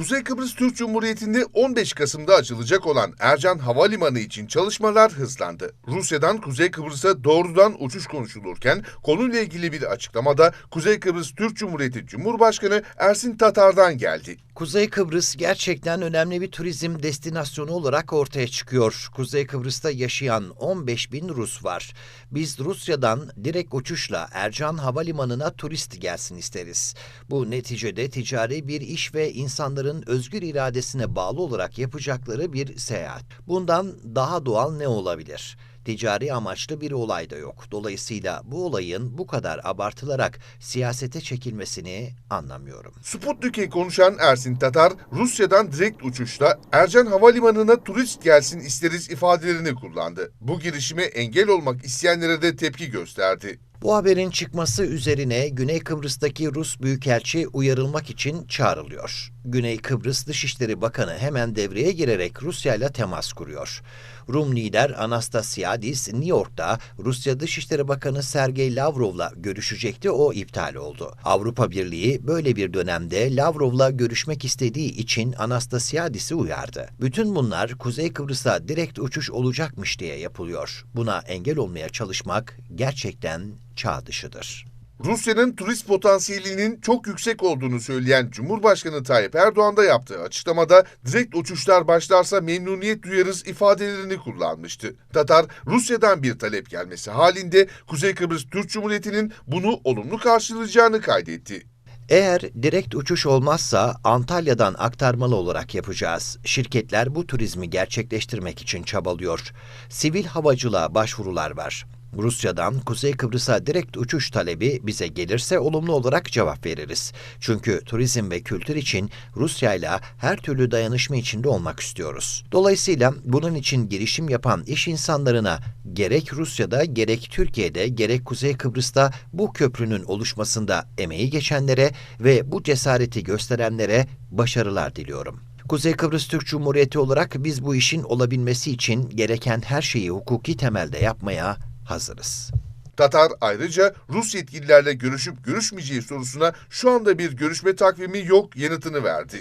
Kuzey Kıbrıs Türk Cumhuriyeti'nde 15 Kasım'da açılacak olan Ercan Havalimanı için çalışmalar hızlandı. Rusya'dan Kuzey Kıbrıs'a doğrudan uçuş konuşulurken konuyla ilgili bir açıklamada Kuzey Kıbrıs Türk Cumhuriyeti Cumhurbaşkanı Ersin Tatar'dan geldi. Kuzey Kıbrıs gerçekten önemli bir turizm destinasyonu olarak ortaya çıkıyor. Kuzey Kıbrıs'ta yaşayan 15 bin Rus var. Biz Rusya'dan direkt uçuşla Ercan Havalimanı'na turist gelsin isteriz. Bu neticede ticari bir iş ve insanların özgür iradesine bağlı olarak yapacakları bir seyahat. Bundan daha doğal ne olabilir? Ticari amaçlı bir olay da yok. Dolayısıyla bu olayın bu kadar abartılarak siyasete çekilmesini anlamıyorum. Sputnik'e konuşan Ersin Tatar, Rusya'dan direkt uçuşla Ercan Havalimanı'na turist gelsin isteriz ifadelerini kullandı. Bu girişime engel olmak isteyenlere de tepki gösterdi. Bu haberin çıkması üzerine Güney Kıbrıs'taki Rus Büyükelçi uyarılmak için çağrılıyor. Güney Kıbrıs Dışişleri Bakanı hemen devreye girerek Rusya ile temas kuruyor. Rum lider Anastasiadis New York'ta Rusya Dışişleri Bakanı Sergey Lavrov'la görüşecekti o iptal oldu. Avrupa Birliği böyle bir dönemde Lavrov'la görüşmek istediği için Anastasiadis'i uyardı. Bütün bunlar Kuzey Kıbrıs'a direkt uçuş olacakmış diye yapılıyor. Buna engel olmaya çalışmak gerçekten çağ dışıdır. Rusya'nın turist potansiyelinin çok yüksek olduğunu söyleyen Cumhurbaşkanı Tayyip Erdoğan da yaptığı açıklamada direkt uçuşlar başlarsa memnuniyet duyarız ifadelerini kullanmıştı. Tatar, Rusya'dan bir talep gelmesi halinde Kuzey Kıbrıs Türk Cumhuriyeti'nin bunu olumlu karşılayacağını kaydetti. Eğer direkt uçuş olmazsa Antalya'dan aktarmalı olarak yapacağız. Şirketler bu turizmi gerçekleştirmek için çabalıyor. Sivil havacılığa başvurular var. Rusya'dan Kuzey Kıbrıs'a direkt uçuş talebi bize gelirse olumlu olarak cevap veririz. Çünkü turizm ve kültür için Rusya ile her türlü dayanışma içinde olmak istiyoruz. Dolayısıyla bunun için girişim yapan iş insanlarına gerek Rusya'da gerek Türkiye'de gerek Kuzey Kıbrıs'ta bu köprünün oluşmasında emeği geçenlere ve bu cesareti gösterenlere başarılar diliyorum. Kuzey Kıbrıs Türk Cumhuriyeti olarak biz bu işin olabilmesi için gereken her şeyi hukuki temelde yapmaya hazırız. Tatar ayrıca Rus yetkililerle görüşüp görüşmeyeceği sorusuna şu anda bir görüşme takvimi yok yanıtını verdi.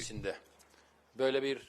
böyle bir